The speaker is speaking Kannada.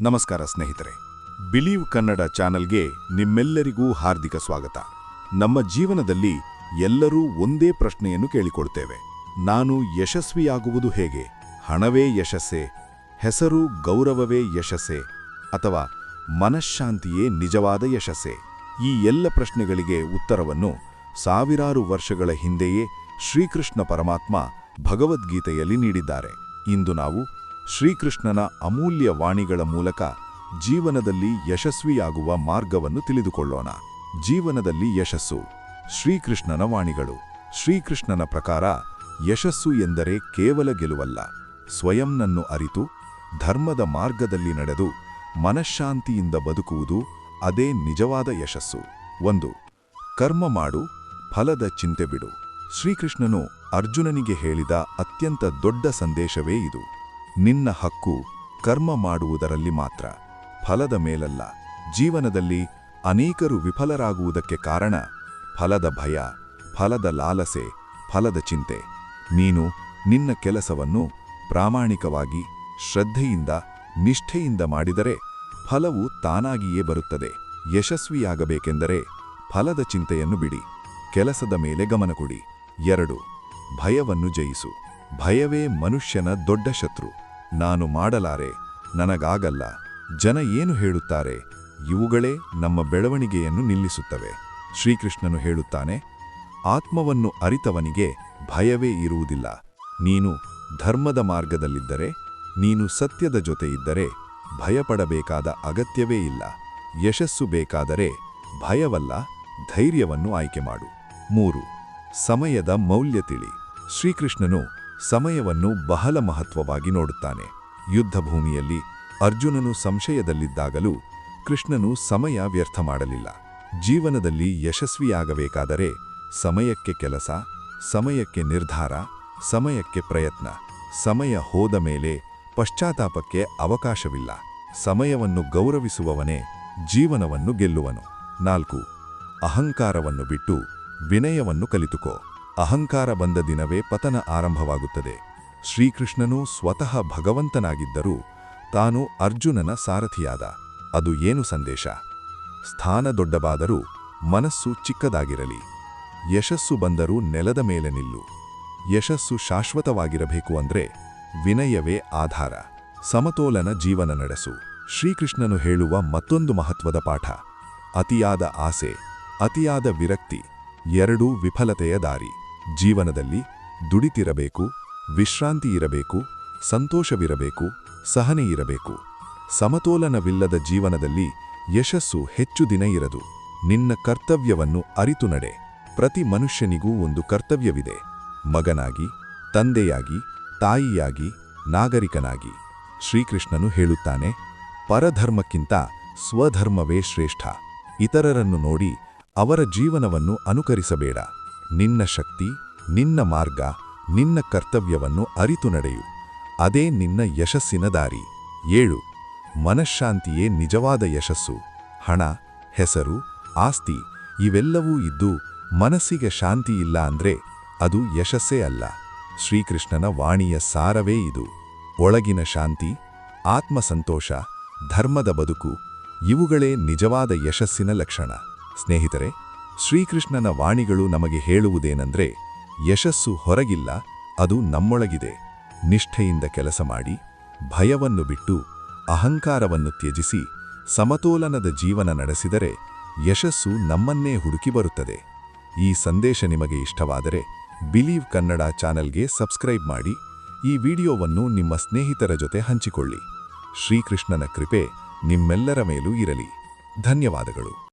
ನಮಸ್ಕಾರ ಸ್ನೇಹಿತರೆ. ಬಿಲೀವ್ ಕನ್ನಡ ಚಾನಲ್ಗೆ ನಿಮ್ಮೆಲ್ಲರಿಗೂ ಹಾರ್ದಿಕ ಸ್ವಾಗತ. ನಮ್ಮ ಜೀವನದಲ್ಲಿ ಎಲ್ಲರೂ ಒಂದೇ ಪ್ರಶ್ನೆಯನ್ನು ಕೇಳಿಕೊಳ್ತೇವೆ. ನಾನು ಯಶಸ್ವಿಯಾಗುವುದು ಹೇಗೆ? ಹಣವೇ ಯಶಸ್ಸೆ? ಹೆಸರು ಗೌರವವೇ ಯಶಸ್ಸೆ? ಅಥವಾ ಮನಃಶಾಂತಿಯೇ ನಿಜವಾದ ಯಶಸ್ಸೆ? ಈ ಎಲ್ಲ ಪ್ರಶ್ನೆಗಳಿಗೆ ಉತ್ತರವನ್ನು ಸಾವಿರಾರು ವರ್ಷಗಳ ಹಿಂದೆಯೇ ಶ್ರೀಕೃಷ್ಣ ಪರಮಾತ್ಮ ಭಗವದ್ಗೀತೆಯಲ್ಲಿ ನೀಡಿದ್ದಾರೆ. ಇಂದು ನಾವು ಶ್ರೀಕೃಷ್ಣನ ಅಮೂಲ್ಯ ವಾಣಿಗಳ ಮೂಲಕ ಜೀವನದಲ್ಲಿ ಯಶಸ್ವಿಯಾಗುವ ಮಾರ್ಗವನ್ನು ತಿಳಿದುಕೊಳ್ಳೋಣ. ಜೀವನದಲ್ಲಿ ಯಶಸ್ಸು. ಶ್ರೀಕೃಷ್ಣನ ವಾಣಿಗಳು. ಶ್ರೀಕೃಷ್ಣನ ಪ್ರಕಾರ ಯಶಸ್ಸು ಎಂದರೆ ಕೇವಲ ಗೆಲುವಲ್ಲ. ಸ್ವಯಂನನ್ನು ಅರಿತು, ಧರ್ಮದ ಮಾರ್ಗದಲ್ಲಿ ನಡೆದು, ಮನಃಶಾಂತಿಯಿಂದ ಬದುಕುವುದು ಅದೇ ನಿಜವಾದ ಯಶಸ್ಸು. ಒಂದು, ಕರ್ಮ ಮಾಡು, ಫಲದ ಚಿಂತೆ ಬಿಡು. ಶ್ರೀಕೃಷ್ಣನು ಅರ್ಜುನನಿಗೆ ಹೇಳಿದ ಅತ್ಯಂತ ದೊಡ್ಡ ಸಂದೇಶವೇ ಇದು. ನಿನ್ನ ಹಕ್ಕು ಕರ್ಮ ಮಾಡುವುದರಲ್ಲಿ ಮಾತ್ರ, ಫಲದ ಮೇಲಲ್ಲ. ಜೀವನದಲ್ಲಿ ಅನೇಕರು ವಿಫಲರಾಗುವುದಕ್ಕೆ ಕಾರಣ, ಫಲದ ಭಯ, ಫಲದ ಲಾಲಸೆ, ಫಲದ ಚಿಂತೆ. ನೀನು ನಿನ್ನ ಕೆಲಸವನ್ನು ಪ್ರಾಮಾಣಿಕವಾಗಿ, ಶ್ರದ್ಧೆಯಿಂದ, ನಿಷ್ಠೆಯಿಂದ ಮಾಡಿದರೆ ಫಲವು ತಾನಾಗಿಯೇ ಬರುತ್ತದೆ. ಯಶಸ್ವಿಯಾಗಬೇಕೆಂದರೆ ಫಲದ ಚಿಂತೆಯನ್ನು ಬಿಡಿ. ಕೆಲಸದ ಮೇಲೆ ಗಮನ ಕೊಡಿ. ಎರಡು, ಭಯವನ್ನು ಜಯಿಸು. ಭಯವೇ ಮನುಷ್ಯನ ದೊಡ್ಡ ಶತ್ರು. ನಾನು ಮಾಡಲಾರೆ, ನನಗಾಗಲ್ಲ. ಜನ ಏನು ಹೇಳುತ್ತಾರೆ, ಇವುಗಳೇ ನಮ್ಮ ಬೆಳವಣಿಗೆಯನ್ನು ನಿಲ್ಲಿಸುತ್ತವೆ. ಶ್ರೀಕೃಷ್ಣನು ಹೇಳುತ್ತಾನೆ, ಆತ್ಮವನ್ನು ಅರಿತವನಿಗೆ ಭಯವೇ ಇರುವುದಿಲ್ಲ. ನೀನು ಧರ್ಮದ ಮಾರ್ಗದಲ್ಲಿದ್ದರೆ, ನೀನು ಸತ್ಯದ ಜೊತೆ ಇದ್ದರೆ ಭಯಪಡಬೇಕಾದ ಅಗತ್ಯವೇ ಇಲ್ಲ. ಯಶಸ್ಸು ಬೇಕಾದರೆ ಭಯವಲ್ಲ, ಧೈರ್ಯವನ್ನು ಆಯ್ಕೆ ಮಾಡು. ಮೂರು, ಸಮಯದ ಮೌಲ್ಯ ತಿಳಿ. ಶ್ರೀಕೃಷ್ಣನು ಸಮಯವನ್ನು ಬಹಳ ಮಹತ್ವವಾಗಿ ನೋಡುತ್ತಾನೆ. ಯುದ್ಧಭೂಮಿಯಲ್ಲಿ ಅರ್ಜುನನು ಸಂಶಯದಲ್ಲಿದ್ದಾಗಲೂ ಕೃಷ್ಣನು ಸಮಯ ವ್ಯರ್ಥ ಮಾಡಲಿಲ್ಲ. ಜೀವನದಲ್ಲಿ ಯಶಸ್ವಿಯಾಗಬೇಕಾದರೆ ಸಮಯಕ್ಕೆ ಕೆಲಸ, ಸಮಯಕ್ಕೆ ನಿರ್ಧಾರ, ಸಮಯಕ್ಕೆ ಪ್ರಯತ್ನ, ಸಮಯ ಹೋದ ಮೇಲೆ ಪಶ್ಚಾತ್ತಾಪಕ್ಕೆ ಅವಕಾಶವಿಲ್ಲ. ಸಮಯವನ್ನು ಗೌರವಿಸುವವನೇ ಜೀವನವನ್ನು ಗೆಲ್ಲುವನು. ನಾಲ್ಕು, ಅಹಂಕಾರವನ್ನು ಬಿಟ್ಟು ವಿನಯವನ್ನು ಕಲಿತುಕೋ. ಅಹಂಕಾರ ಬಂದ ದಿನವೇ ಪತನ ಆರಂಭವಾಗುತ್ತದೆ. ಶ್ರೀಕೃಷ್ಣನು ಸ್ವತಃ ಭಗವಂತನಾಗಿದ್ದರೂ ತಾನು ಅರ್ಜುನನ ಸಾರಥಿಯಾದ. ಅದು ಏನು ಸಂದೇಶ? ಸ್ಥಾನ ದೊಡ್ಡವಾದರೂ ಮನಸ್ಸು ಚಿಕ್ಕದಾಗಿರಲಿ. ಯಶಸ್ಸು ಬಂದರೂ ನೆಲದ ಮೇಲೆ ನಿಲ್ಲು. ಯಶಸ್ಸು ಶಾಶ್ವತವಾಗಿರಬೇಕು ಅಂದ್ರೆ ವಿನಯವೇ ಆಧಾರ. ಸಮತೋಲನ ಜೀವನ ನಡೆಸು. ಶ್ರೀಕೃಷ್ಣನು ಹೇಳುವ ಮತ್ತೊಂದು ಮಹತ್ವದ ಪಾಠ. ಅತಿಯಾದ ಆಸೆ, ಅತಿಯಾದ ವಿರಕ್ತಿ, ಎರಡೂ ವಿಫಲತೆಯ ದಾರಿ. ಜೀವನದಲ್ಲಿ ದುಡಿತಿರಬೇಕು, ವಿಶ್ರಾಂತಿ ಇರಬೇಕು, ಸಂತೋಷವಿರಬೇಕು, ಸಹನೆ ಇರಬೇಕು. ಸಮತೋಲನವಿಲ್ಲದ ಜೀವನದಲ್ಲಿ ಯಶಸ್ಸು ಹೆಚ್ಚು ದಿನ ಇರದು. ನಿನ್ನ ಕರ್ತವ್ಯವನ್ನು ಅರಿತು ನಡೆ. ಪ್ರತಿ ಮನುಷ್ಯನಿಗೂ ಒಂದು ಕರ್ತವ್ಯವಿದೆ. ಮಗನಾಗಿ, ತಂದೆಯಾಗಿ, ತಾಯಿಯಾಗಿ, ನಾಗರಿಕನಾಗಿ. ಶ್ರೀಕೃಷ್ಣನು ಹೇಳುತ್ತಾನೆ, ಪರಧರ್ಮಕ್ಕಿಂತ ಸ್ವಧರ್ಮವೇ ಶ್ರೇಷ್ಠ. ಇತರರನ್ನು ನೋಡಿ ಅವರ ಜೀವನವನ್ನು ಅನುಕರಿಸಬೇಡ. ನಿನ್ನ ಶಕ್ತಿ, ನಿನ್ನ ಮಾರ್ಗ, ನಿನ್ನ ಕರ್ತವ್ಯವನ್ನು ಅರಿತು ನಡೆಯು. ಅದೇ ನಿನ್ನ ಯಶಸ್ಸಿನ ದಾರಿ. ಏಳು. ಮನಃಶಾಂತಿಯೇ ನಿಜವಾದ ಯಶಸ್ಸು. ಹಣ, ಹೆಸರು, ಆಸ್ತಿ ಇವೆಲ್ಲವೂ ಇದ್ದು ಮನಸ್ಸಿಗೆ ಶಾಂತಿ ಇಲ್ಲ ಅಂದ್ರೆ ಅದು ಯಶಸ್ಸೇ ಅಲ್ಲ. ಶ್ರೀಕೃಷ್ಣನ ವಾಣಿಯ ಸಾರವೇ ಇದು. ಒಳಗಿನ ಶಾಂತಿ, ಆತ್ಮಸಂತೋಷ, ಧರ್ಮದ ಬದುಕು ಇವುಗಳೇ ನಿಜವಾದ ಯಶಸ್ಸಿನ ಲಕ್ಷಣ. ಸ್ನೇಹಿತರೆ ಶ್ರೀಕೃಷ್ಣನ ವಾಣಿಗಳು ನಮಗೆ ಹೇಳುವುದೇನೆಂದರೆ, ಯಶಸ್ಸು ಹೊರಗಿಲ್ಲ, ಅದು ನಮ್ಮೊಳಗಿದೆ. ನಿಷ್ಠೆಯಿಂದ ಕೆಲಸ ಮಾಡಿ, ಭಯವನ್ನು ಬಿಟ್ಟು, ಅಹಂಕಾರವನ್ನು ತ್ಯಜಿಸಿ, ಸಮತೋಲನದ ಜೀವನ ನಡೆಸಿದರೆ ಯಶಸ್ಸು ನಮ್ಮನ್ನೇ ಹುಡುಕಿ ಬರುತ್ತದೆ. ಈ ಸಂದೇಶ ನಿಮಗೆ ಇಷ್ಟವಾದರೆ, ಬಿಲೀವ್ ಕನ್ನಡ ಚಾನೆಲ್ಗೆ ಸಬ್ಸ್ಕ್ರೈಬ್ ಮಾಡಿ, ಈ ವಿಡಿಯೋವನ್ನು ನಿಮ್ಮ ಸ್ನೇಹಿತರ ಜೊತೆ ಹಂಚಿಕೊಳ್ಳಿ. ಶ್ರೀಕೃಷ್ಣನ ಕೃಪೆ ನಿಮ್ಮೆಲ್ಲರ ಮೇಲೂ ಇರಲಿ. ಧನ್ಯವಾದಗಳು.